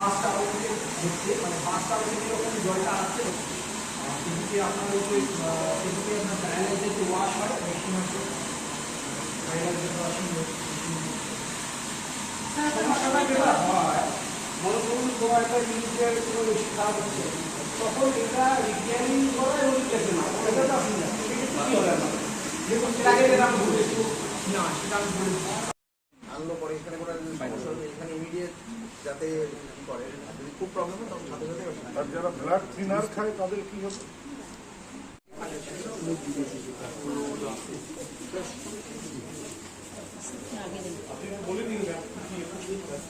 পাঁচটা থেকে হচ্ছে মানে পাঁচটা আলো যখন জলটা আসছে? সেদিকে আপনার হচ্ছে সেদিকে আপনার ডায়ালাইজার যে ওয়াশ হয় মেশিন আছে ডায়ালাইজার ওয়াশিং সমস্যাটা যেটা হয় মনে করুন কোনো একটা জিনিসের কোনো বেশি হচ্ছে। তখন এটা রিপেয়ারিং করা এবং রিপ্লেসে না এটা তো আপনি জানেন সেক্ষেত্রে কী হবে? আপনার যেমন সেটা আমি বলেছি। না সেটা আমি বলেছি আনলো পরে এখানে কোনো একটা সমস্যা হলে এখানে ইমিডিয়েট যাতে করে। যদি খুব প্রবলেম হয় তখন সাথে সাথে আর যারা ব্লাড থিনার খায় তাদের কি হবে?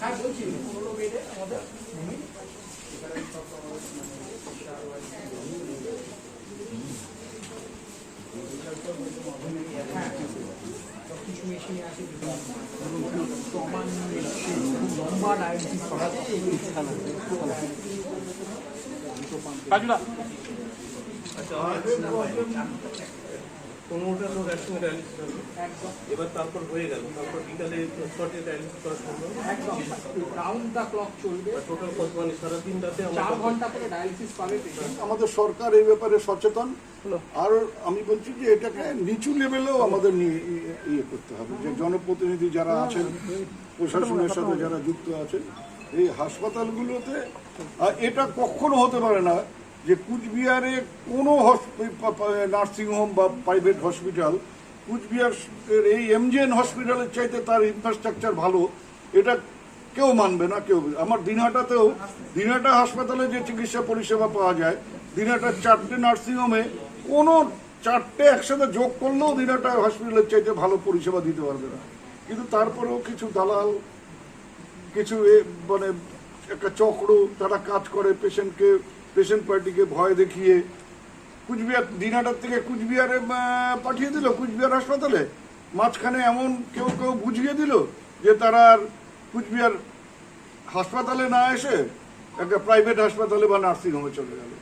হ্যাঁ বলছি পনেরো বেডে আমাদের হ্যাঁ সব কিছু মেশিনে আছে লম্বা করাতে পনেরোটা লোক একসঙ্গে ডায়ালিসিস হবে একদম। এবার তারপর হয়ে গেল। তারপর বিকালে শর্টে ডায়ালিসিস করা সম্ভব। রাউন্ড দ্য ক্লক চলবে। টোটাল মানে সারা দিন রাতে চার ঘণ্টা করে ডায়ালিসিস পাবে আমাদের সরকার এই ব্যাপারে সচেতন। আর আমি বলছি যে এটাকে নিচু লেভেলেও আমাদের নিয়ে ইয়ে- করতে হবে। যে জনপ্রতিনিধি যারা আছেন প্রশাসনের সাথে যারা যুক্ত আছেন এই হাসপাতালগুলোতে আর এটা কখনো হতে পারে না। যে কুচবিহারে কোনো নার্সিংহোম বা প্রাইভেট হসপিটাল কুচবিহার এই এমজেএন হসপিটালের চাইতে তার ইনফ্রাস্ট্রাকচার ভালো, এটা কেউ মানবে না, কেউ আমার দিনহাটাতেও, দিনহাটা হাসপাতালে যে চিকিৎসা পরিষেবা পাওয়া যায়, দিনহাটার চারটে নার্সিংহোমে কোনো চারটে একসাথে যোগ করলেও দিনহাটা হসপিটালের চাইতে ভালো পরিষেবা দিতে পারবে না। কিন্তু তারপরেও কিছু দালাল, কিছু মানে একটা চক্র, তারা কাজ করে পেশেন্টকে পেশেন্ট পার্টিকে ভয় দেখিয়ে কুচবিহার দিনাটার থেকে কুচবিহারে পাঠিয়ে দিল কুচবিহার হাসপাতালে। মাঝখানে এমন কেউ কেউ বুঝিয়ে দিল যে তারা আর কুচবিহার হাসপাতালে না এসে একটা প্রাইভেট হাসপাতালে বা নার্সিংহোমে চলে গেল।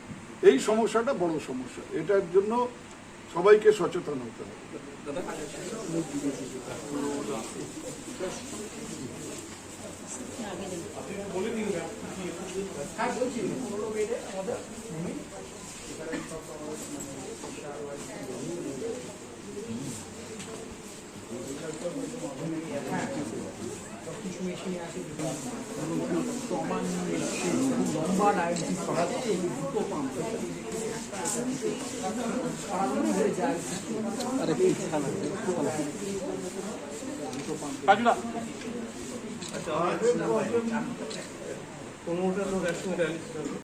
এই সমস্যাটা বড় সমস্যা। এটার জন্য সবাইকে সচেতন হতে হবে। হ্যাঁ বলছি। আমাদের হ্যাঁ সব কিছু মেশিনে আছে প্রমাণ লম্বা করাতে দুটো পাম্প পনেরোটা লোক একসঙ্গে ডায়ালিসিস